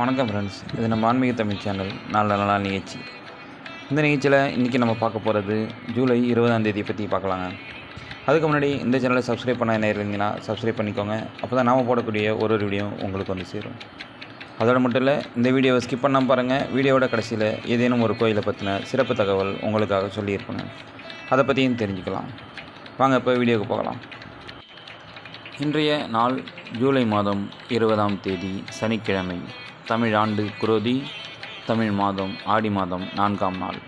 வணக்கம் ஃப்ரெண்ட்ஸ் இது நம்ம ஆன்மீக தமிழ் சேனல் நாலு நாள் நிகழ்ச்சி. இந்த நிகழ்ச்சியில் இன்றைக்கி நம்ம பார்க்க போகிறது ஜூலை இருபதாம் தேதியை பற்றி பார்க்கலாங்க. அதுக்கு முன்னாடி இந்த சேனலை சப்ஸ்கிரைப் பண்ண என்ன இருந்தீங்கன்னா சப்ஸ்கிரைப் பண்ணிக்கோங்க. அப்போ தான் நாம் போடக்கூடிய ஒரு ஒரு வீடியோ உங்களுக்கு வந்து சேரும். அதோட மட்டும் இல்லை இந்த வீடியோவை ஸ்கிப் பண்ணாமல் பாருங்கள் வீடியோவோட கடைசியில் ஏதேனும் ஒரு கோயிலை பற்றின சிறப்பு தகவல் உங்களுக்காக சொல்லியிருப்பேங்க அதை பற்றியும் தெரிஞ்சுக்கலாம். வாங்க இப்போ வீடியோவுக்கு போகலாம். இன்றைய நாள் ஜூலை மாதம் இருபதாம் தேதி சனிக்கிழமை. தமிழ் ஆண்டு குரோதி தமிழ் மாதம் ஆடி மாதம் நான்காம் நாள்.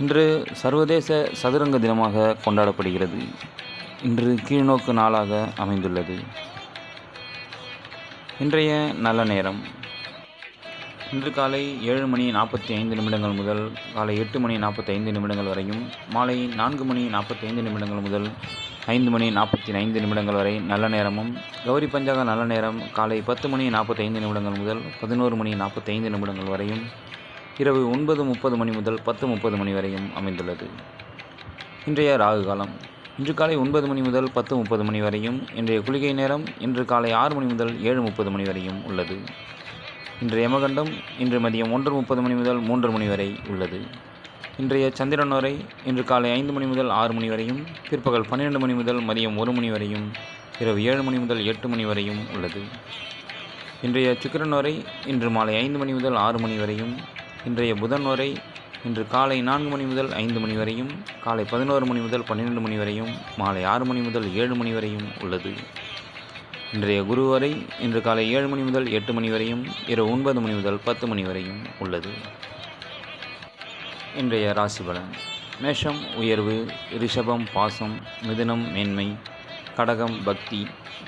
இன்று சர்வதேச சதுரங்க தினமாக கொண்டாடப்படுகிறது. இன்று கீழ்நோக்கு நாளாக அமைந்துள்ளது. இன்றைய நல்ல நேரம். இன்று காலை ஏழு மணி நாற்பத்தி ஐந்து நிமிடங்கள் முதல் காலை எட்டு மணி நாற்பத்தி ஐந்து நிமிடங்கள் வரையும் மாலை நான்கு மணி நாற்பத்தி ஐந்து நிமிடங்கள் முதல் ஐந்து மணி நாற்பத்தி ஐந்து நிமிடங்கள் வரை நல்ல நேரமும் கௌரி பஞ்சாக நல்ல நேரம் காலை பத்து மணி நாற்பத்தைந்து நிமிடங்கள் முதல் பதினோரு மணி நாற்பத்தைந்து நிமிடங்கள் வரையும் இரவு ஒன்பது முப்பது மணி முதல் பத்து முப்பது மணி வரையும் அமைந்துள்ளது. இன்றைய ராகு காலம். இன்று காலை ஒன்பது மணி முதல் பத்து முப்பது மணி வரையும் இன்றைய குளிகை நேரம் இன்று காலை ஆறு மணி முதல் ஏழு முப்பது மணி வரையும் உள்ளது. இன்று யமகண்டம் இன்று மதியம் ஒன்று முப்பது மணி முதல் மூன்று மணி வரை உள்ளது. இன்றைய சந்திரன் வரை இன்று காலை ஐந்து மணி முதல் ஆறு மணி வரையும் பிற்பகல் பன்னிரெண்டு மணி முதல் மதியம் ஒரு மணி வரையும் இரவு ஏழு மணி முதல் எட்டு மணி வரையும் உள்ளது. இன்றைய சுக்கிரன் வரை இன்று மாலை ஐந்து மணி முதல் ஆறு மணி வரையும் இன்றைய புதன் வரை இன்று காலை நான்கு மணி முதல் ஐந்து மணி வரையும் காலை பதினோரு மணி முதல் பன்னிரெண்டு மணி வரையும் மாலை ஆறு மணி முதல் ஏழு மணி வரையும் உள்ளது. இன்றைய குரு வரை இன்று காலை ஏழு மணி முதல் எட்டு மணி வரையும் இரவு ஒன்பது மணி முதல் பத்து மணி வரையும் உள்ளது. இன்றைய ராசி பலன். மேஷம் உயர்வு ரிஷபம் பாசம் மிதுனம் மேன்மை கடகம் பக்தி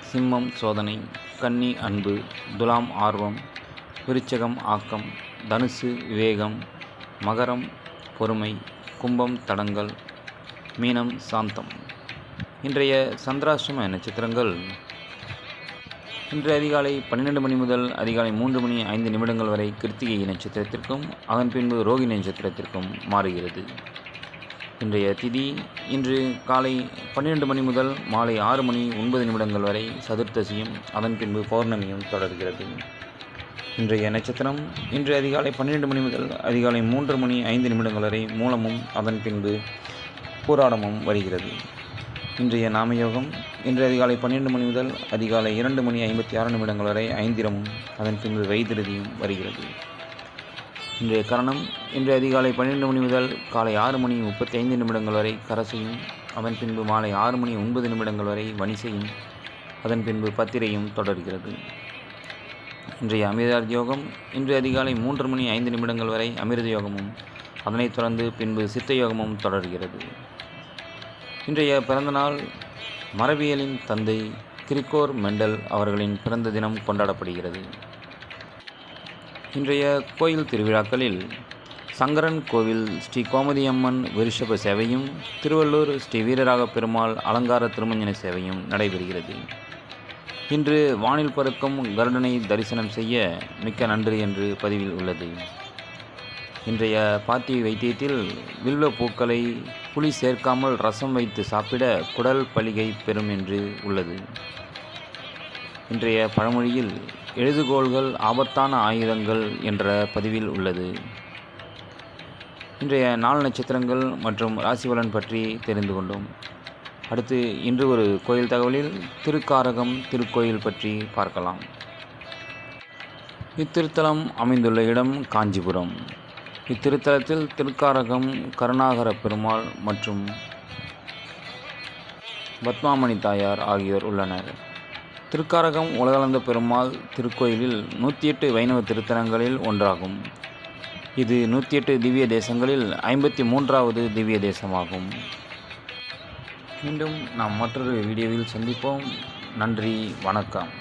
சிம்மம் சோதனை கன்னி அன்பு துலாம் ஆர்வம் விருச்சகம் ஆக்கம் தனுசு விவேகம் மகரம் பொறுமை கும்பம் தடங்கல் மீனம் சாந்தம். இன்றைய சந்திராசிரம நட்சத்திரங்கள் இன்று அதிகாலை பன்னிரெண்டு மணி முதல் அதிகாலை மூன்று மணி ஐந்து நிமிடங்கள் வரை கிருத்திகை நட்சத்திரத்திற்கும் அதன் பின்பு ரோகிணி நட்சத்திரத்திற்கும் மாறுகிறது. இன்றைய திதி இன்று காலை பன்னிரெண்டு மணி முதல் மாலை ஆறு மணி ஒன்பது நிமிடங்கள் வரை சதுர்த்தசியும் அதன் பின்பு பௌர்ணமியும் தொடர்கிறது. இன்றைய நட்சத்திரம் இன்று அதிகாலை பன்னிரெண்டு மணி முதல் அதிகாலை மூன்று மணி ஐந்து நிமிடங்கள் வரை மூலமும் அதன் பின்பு போராடமும் வருகிறது. இன்றைய நாமயோகம். இன்று அதிகாலை பன்னிரெண்டு மணி முதல் அதிகாலை இரண்டு மணி ஐம்பத்தி ஆறு நிமிடங்கள் வரை ஐந்திரமும் அதன் பின்பு வைத்திருதியும் வருகிறது. இன்றைய கரணம் இன்று அதிகாலை பன்னிரெண்டு மணி முதல் காலை ஆறு மணி முப்பத்தி ஐந்து நிமிடங்கள் வரை கரசையும் அதன் பின்பு மாலை ஆறு மணி ஒன்பது நிமிடங்கள் வரை வணிசையும் அதன் பின்பு பத்திரையும் தொடர்கிறது. இன்றைய அமிர்தார் யோகம் இன்று அதிகாலை மூன்று மணி ஐந்து நிமிடங்கள் வரை அமிர்த யோகமும் அதனைத் தொடர்ந்து பின்பு சித்த யோகமும் தொடர்கிறது. இன்றைய பிறந்தநாள் மரபியலின் தந்தை கிரிகோர் மெண்டல் அவர்களின் பிறந்த தினம் கொண்டாடப்படுகிறது. இன்றைய கோயில் திருவிழாக்களில் சங்கரன் கோவில் ஸ்ரீ கோமதியம்மன் விருஷப சேவையும் திருவள்ளூர் ஸ்ரீ வீரராக பெருமாள் அலங்கார திருமஞ்சன சேவையும் நடைபெறுகிறது. இன்று வானில் பறக்கும் கருடனை தரிசனம் செய்ய மிக்க நன்றி என்று பதிவில் உள்ளது. இன்றைய பாத்தி வைத்தியத்தில் வில்வ பூக்களை புளி சேர்க்காமல் ரசம் வைத்து சாப்பிட குடல் பலிகை பெறும் என்று உள்ளது. இன்றைய பழமொழியில் எழுதுகோள்கள் ஆபத்தான ஆயுதங்கள் என்ற பதிவில் உள்ளது. இன்றைய நாள் நட்சத்திரங்கள் மற்றும் ராசிபலன் பற்றி தெரிந்து கொண்டோம். அடுத்து இன்று ஒரு கோயில் தகவலில் திருக்காரகம் திருக்கோயில் பற்றி பார்க்கலாம். இத்திருத்தலம் அமைந்துள்ள இடம் காஞ்சிபுரம். இத்திருத்தலத்தில் திருக்காரகம் கருணாகர பெருமாள் மற்றும் பத்மாமணி தாயார் ஆகியோர் உள்ளனர். திருக்காரகம் உலகளந்த பெருமாள் திருக்கோயிலில் நூற்றி எட்டு வைணவ திருத்தலங்களில் ஒன்றாகும். இது நூற்றி எட்டு திவ்ய தேசங்களில் ஐம்பத்தி மூன்றாவது திவ்ய தேசமாகும். மீண்டும் நாம் மற்றொரு வீடியோவில் சந்திப்போம். நன்றி வணக்கம்.